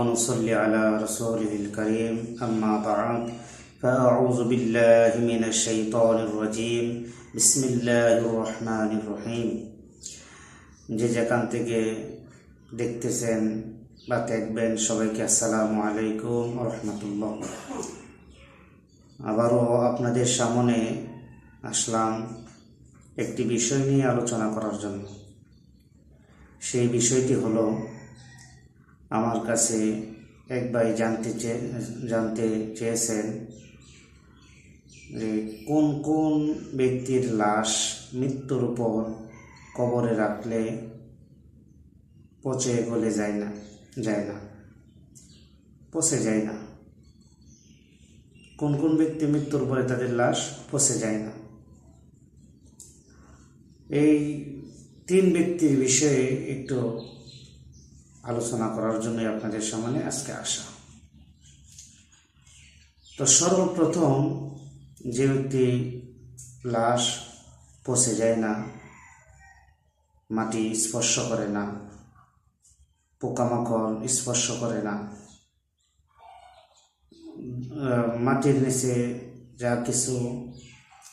ونصلي على رسوله الكريم أما بعد فأعوذ بالله من الشيطان الرجيم بسم الله الرحمن الرحيم যে যেখান থেকে দেখতেছেন বা দেখবেন সবাইকে আসসালামু আলাইকুম রহমতুল্লাহ আবারও আপনাদের সামনে আসলাম একটি বিষয় নিয়ে আলোচনা করার জন্য সেই বিষয়টি হলো আমার কাছে এক ভাই জানতে চেয়ে জানতে চেয়েছেন যে কোন কোন ব্যক্তির লাশ মৃত্যুর উপর কবরে রাখলে পচে গলে যায় না যায় না, পচে যায় না? কোন কোন ব্যক্তি মৃত্যুর পরে তাদের লাশ পচে যায় না? এই তিন ব্যক্তির বিষয়ে একটু আলোচনা করার জন্যই আপনাদের সামনে আজকে আসা। তো সর্বপ্রথম যে ব্যক্তি লাশ পচে যায় না, মাটি স্পর্শ করে না, পোকামাকড় স্পর্শ করে না মাটির নিচে যা কিছু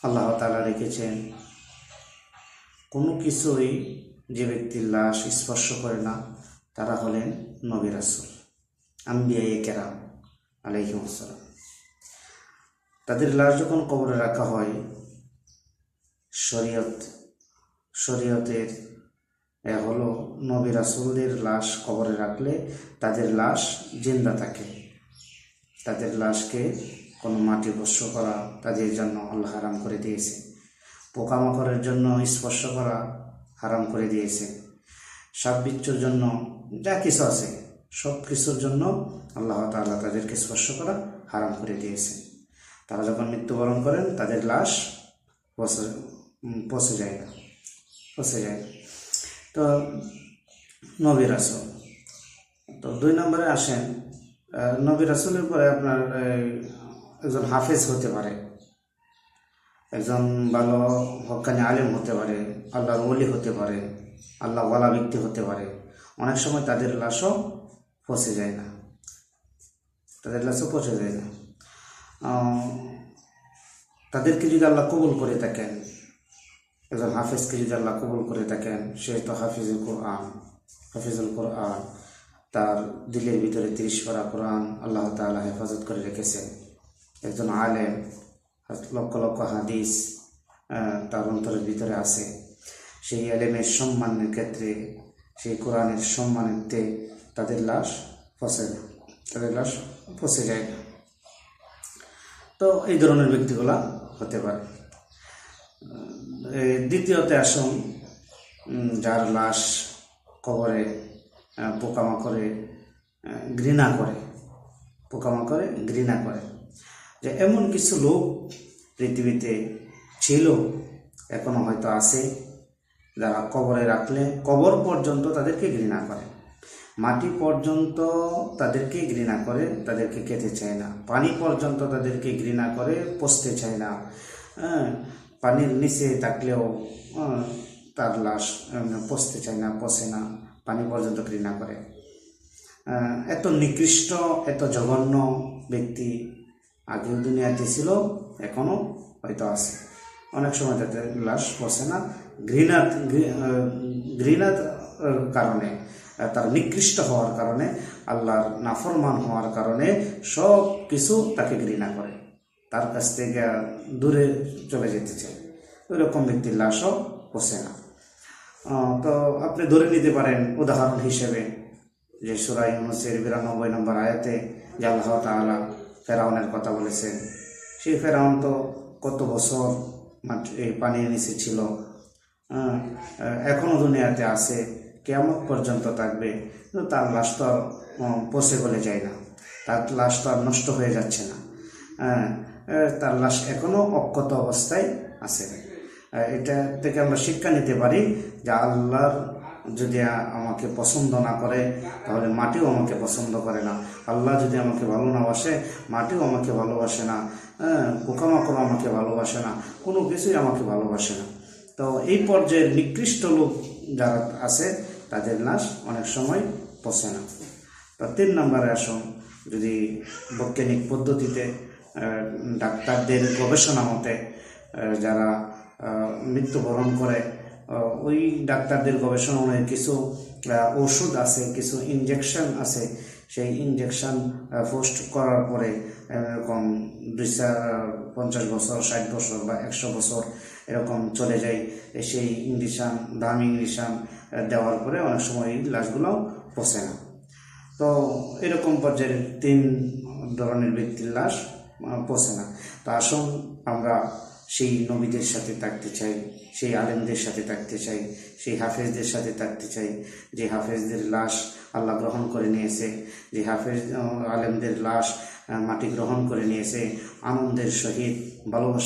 আল্লাহ তালা রেখেছেন, কোনো কিছুই যে ব্যক্তির লাশ স্পর্শ করে না তারা হলেন নবী রাসুল আম্বিয়া কেরাম আলাইহিম আসসালাম। তাদের লাশ যখন কবরে রাখা হয়, শরীয়ত, শরীয়তের হলো নবী রাসুলদের লাশ কবরে রাখলে তাদের লাশ জিন্দা থাকে। তাদের লাশকে কোনো মাটি বস্য করা তাদের জন্য আল্লাহ হারাম করে দিয়েছে। পোকামাকড়ের জন্য স্পর্শ করা হারাম করে দিয়েছে। সাপ বিচ্ছুর জন্য যা কিছু আছে, সব কিছুর জন্য আল্লাহ তাআলা তাদেরকে স্পর্শ করা হারাম করে দিয়েছে। তারা যখন মৃত্যুবরণ করেন, তাদের লাশ পচে পচে যায় না, পচে যায় তো নবীর রাসুল, তো দুই নম্বরে আসেন নবীর নবী রাসুলের পরে আপনার একজন হাফেজ হতে পারে, একজন ভালো হকানি আলেম হতে পারে, আল্লাহর ওলি হতে পারে আল্লাহ ওয়ালা ব্যক্তি হতে পারে। অনেক সময় তাদের লাশও পচে যায় না। তাদের লাশও পচে যায় না। তাদেরকে যদি আল্লাহ কবুল করে থাকেন একজন হাফেজকে যদি আল্লাহ কবুল করে থাকেন, সে তো হাফিজুল কোরআন হাফিজুল কোরআন, তার দিলের ভিতরে তিরিশ পারা কোরআন আল্লাহ তাআলা হেফাজত করে রেখেছেন। একজন আলেম, লক্ষ লক্ষ হাদিস তার অন্তরের ভিতরে আছে। সেই আলেমের সম্মানের ক্ষেত্রে সেই কোরআনের সম্মানেতে তাদের লাশ না তাদের লাশ ফসে যায়। না তো এই ধরনের ব্যক্তিগুলা হতে পারে। দ্বিতীয়তে আসুন যার লাশ কবরে পোকামাকড়ে ঘৃণা করে। পোকামাকড়ে ঘৃণা করে। যে এমন কিছু লোক পৃথিবীতে ছিল, এখনও হয়তো আছে। যারা কবরে রাখলে কবর পর্যন্ত তাদেরকে ঘৃণা করে। মাটি পর্যন্ত তাদেরকে ঘৃণা করে তাদেরকে খেতে চায় না। পানি পর্যন্ত তাদেরকে ঘৃণা করে পচতে চায় না। হ্যাঁ পানির নিচে থাকলেও আহ, তার লাশ পচতে চায় না পচে না পানি পর্যন্ত ঘৃণা করে। আহ, এত নিকৃষ্ট এত জঘন্য ব্যক্তি আগেও দুনিয়াতে ছিল এখনও হয়তো আছে। অনেক সময় তাদের লাশ পচে না। ঘৃণা ঘৃ- আহ, ঘৃণার আহ, কারণে তার নিকৃষ্ট হওয়ার কারণে আল্লাহর নাফরমান হওয়ার কারণে সব কিছু তাকে ঘৃণা করে। তার কাছ থেকে দূরে চলে যেতে চায়। ওই রকম ব্যক্তির লাশও পচে না। তো আপনি ধরে নিতে পারেন উদাহরণ হিসেবে যে সুরাই ইউনুসের বিরানব্বই নম্বর আয়াতে যে আল্লাহ তাআলা ফেরাউনের কথা বলেছেন সেই ফেরাউন তো কত বছর এই পানির নিচে ছিল হ্যাঁ, আহ, এখনও দুনিয়াতে আছে কেমন পর্যন্ত থাকবে। তার লাশ তো আর পচে গলে যায় না। তার লাশ তো আর নষ্ট হয়ে যাচ্ছে না। হ্যাঁ, তার লাশ এখনও অক্ষত অবস্থায় আছে। এটা থেকে আমরা শিক্ষা নিতে পারি যে আল্লাহর যদি আমাকে পছন্দ না করে তাহলে মাটিও আমাকে পছন্দ করে না। আল্লাহ যদি আমাকে ভালো না বাসে মাটিও আমাকে ভালোবাসে না। হ্যাঁ পোকামাকড় আমাকে ভালোবাসে না। কোনো কিছুই আমাকে ভালোবাসে না। তো এই পর্যায়ের নিকৃষ্ট লোক যারা আছে, তাদের লাশ অনেক সময় পচে না। তো তিন নম্বরে আসুন, যদি বৈজ্ঞানিক পদ্ধতিতে ডাক্তারদের গবেষণা মতে যারা মৃত্যুবরণ করে ওই ডাক্তারদের গবেষণা অনুযায়ী কিছু ওষুধ আছে, কিছু ইনজেকশন আছে। সেই ইনজেকশন পোস্ট করার পরে, এরকম দুই চার পঞ্চাশ বছর, ষাট বছর বা একশো বছর এরকম চলে যায় সেই ইঞ্জেকশন দামি ইঞ্জেকশন দেওয়ার পরে অনেক সময় এই লাশগুলোও পচে না। তো এরকম পর্যায়ের তিন ধরনের ব্যক্তির লাশ পচে না। তো আসুন আমরা সেই নবীদের সাথে থাকতে চাই, সেই আলেমদের সাথে থাকতে চাই, সেই হাফেজদের সাথে থাকতে চাই, যে হাফেজদের লাশ আল্লাহ গ্রহণ করে নিয়েছে, যে হাফেজ আলেমদের লাশ মাটি গ্রহণ করে নিয়েছে, আনন্দের সহিত ভালোবাসা